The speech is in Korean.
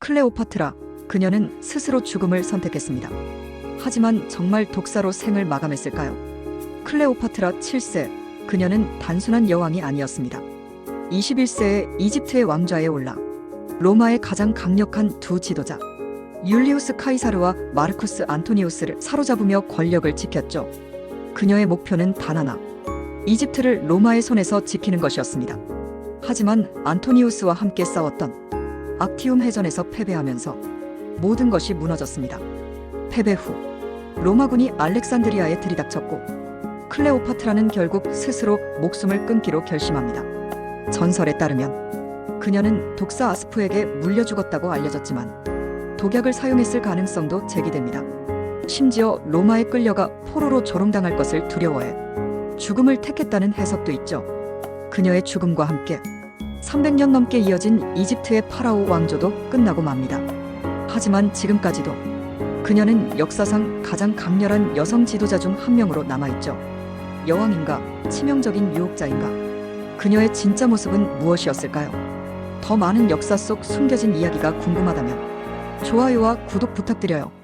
클레오파트라, 그녀는 스스로 죽음을 선택했습니다. 하지만 정말 독사로 생을 마감했을까요? 클레오파트라 7세, 그녀는 단순한 여왕이 아니었습니다. 21세에 이집트의 왕좌에 올라 로마의 가장 강력한 두 지도자 율리우스 카이사르와 마르쿠스 안토니우스를 사로잡으며 권력을 지켰죠. 그녀의 목표는 단 하나. 이집트를 로마의 손에서 지키는 것이었습니다. 하지만 안토니우스와 함께 싸웠던 악티움 해전에서 패배하면서 모든 것이 무너졌습니다. 패배 후 로마군이 알렉산드리아에 들이닥쳤고 클레오파트라는 결국 스스로 목숨을 끊기로 결심합니다. 전설에 따르면 그녀는 독사 아스프에게 물려 죽었다고 알려졌지만 독약을 사용했을 가능성도 제기됩니다. 심지어 로마에 끌려가 포로로 조롱당할 것을 두려워해 죽음을 택했다는 해석도 있죠. 그녀의 죽음과 함께 300년 넘게 이어진 이집트의 파라오 왕조도 끝나고 맙니다. 하지만 지금까지도 그녀는 역사상 가장 강렬한 여성 지도자 중 한 명으로 남아있죠. 여왕인가, 치명적인 유혹자인가. 그녀의 진짜 모습은 무엇이었을까요? 더 많은 역사 속 숨겨진 이야기가 궁금하다면 좋아요와 구독 부탁드려요.